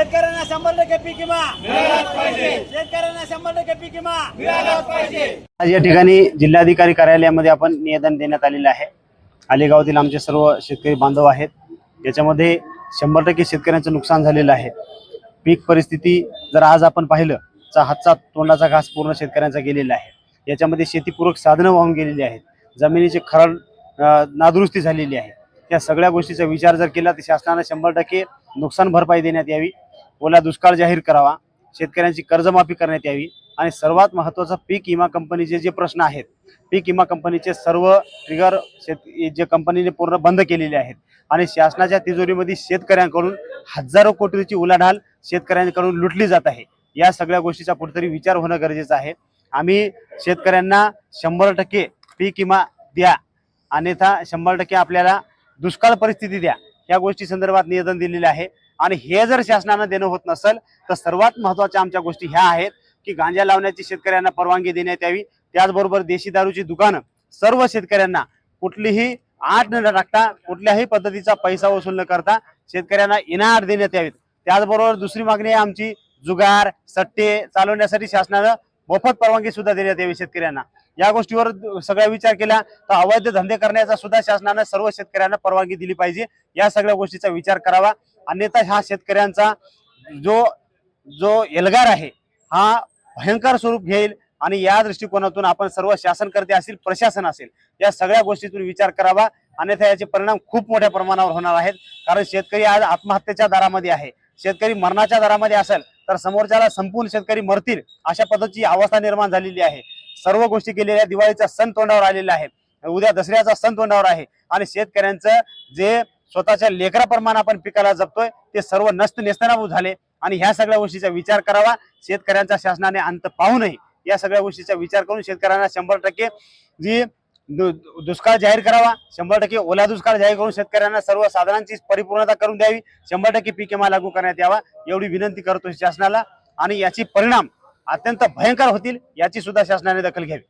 पीक विमा. शेतकऱ्यांना शंभर टक्के पीक विमा. आज या ठिकाणी जिल्हाधिकारी कार्यालयामध्ये आपण निवेदन देण्यात आलेलं आहे. अलिगावातील आमचे सर्व शेतकरी बांधव आहेत. याच्यामध्ये शंभर टक्के शेतकऱ्यांचं नुकसान झालेलं आहे. पीक परिस्थिती जर आज आपण पाहिलं तर हातचा तोंडाचा घास पूर्ण शेतकऱ्यांचा गेलेला आहे. याच्यामध्ये शेतीपूरक साधनं वाहून गेलेली आहेत. जमिनीची खरड नादुरुस्ती झालेली आहे. या सगळ्या गोष्टीचा विचार जर केला तर शासनानं शंभर टक्के नुकसान भरपाई देण्यात यावी. ओला दुष्काळ जाहीर करावा. शेतकऱ्यांची कर्जमाफी करण्यात यावी. आणि सर्वात महत्त्वाचा पीक विमा कंपनीचे जे प्रश्न आहेत पीक विमा कंपनीचे सर्व ट्रिगर शेत जे कंपनीने पूर्ण बंद केलेले आहेत. आणि शासनाच्या तिजोरीमध्ये शेतकऱ्यांकडून हजारो कोटीची उलाढाल शेतकऱ्यांकडून लुटली जात आहे. या सगळ्या गोष्टीचा कुठेतरी विचार होणं गरजेचं आहे. आम्ही शेतकऱ्यांना शंभर टक्के पीक विमा द्या. अन्यथा शंभर टक्के आपल्याला दुष्काळ परिस्थिती द्या. या गोष्टी संदर्भात निवेदन दिलेले आहे. आणि हे जर शासनानं देणं होत नसेल तर सर्वात महत्त्वाच्या आमच्या गोष्टी ह्या आहेत की गांजा लावण्याची शेतकऱ्यांना परवानगी देण्यात यावी. त्याचबरोबर देशी दारूची दुकानं सर्व शेतकऱ्यांना कुठलीही आठ न टाकता कुठल्याही पद्धतीचा पैसा वसूल न करता शेतकऱ्यांना इनाआट देण्यात यावीत. त्याचबरोबर दुसरी मागणी आहे आमची जुगार सट्टे चालवण्यासाठी शासनानं मोफत परवानगी सुद्धा देण्यात यावी शेतकऱ्यांना. या गोष्टीवर सगळा विचार केला तर अवैध धंदे करण्याचा सुद्धा शासनानं सर्व शेतकऱ्यांना परवानगी दिली पाहिजे. या सगळ्या गोष्टीचा विचार करावा. अन्यथा हा शेतकऱ्यांचा जो जो एल्गार आहे हा भयंकर स्वरूप घेईल. आणि या दृष्टिकोनातून आपण सर्व शासनकर्ते असतील प्रशासन असेल या सगळ्या गोष्टीतून विचार करावा. अन्यथा याचे परिणाम खूप मोठ्या प्रमाणावर होणार आहेत. कारण शेतकरी आज आत्महत्येच्या दरामध्ये आहे. शेतकरी मरणाच्या दरामध्ये असेल तर समोरच्याला संपूर्ण शेतकरी मरतील अशा पद्धतीची अवस्था निर्माण झालेली आहे. सर्व गोष्टी केलेल्या दिवाळीचा सण तोंडावर आलेला आहे. उद्या दसऱ्याचा सण तोंडावर आहे. आणि शेतकऱ्यांचं जे स्वतःच्या लेकराप्रमाणे आपण पिकाला जपतोय ते सर्व नष्ट नेस्तनाभूत झाले. आणि ह्या सगळ्या गोष्टीचा विचार करावा. शेतकऱ्यांचा शासनाने अंत पाहू नये. या सगळ्या गोष्टीचा विचार करून शेतकऱ्यांना शंभर टक्के जी दु- दुष्काळ जाहीर करावा शंभर टक्के ओला दुष्काळ जाहीर करून शेतकऱ्यांना सर्व साधनांची परिपूर्णता करून द्यावी शंभर टक्के पीक विमा लागू करण्यात यावा एवढी विनंती करतो शासनाला. आणि याची परिणाम अत्यंत भयंकर होतील याची सुद्धा शासनाने दखल घ्यावी.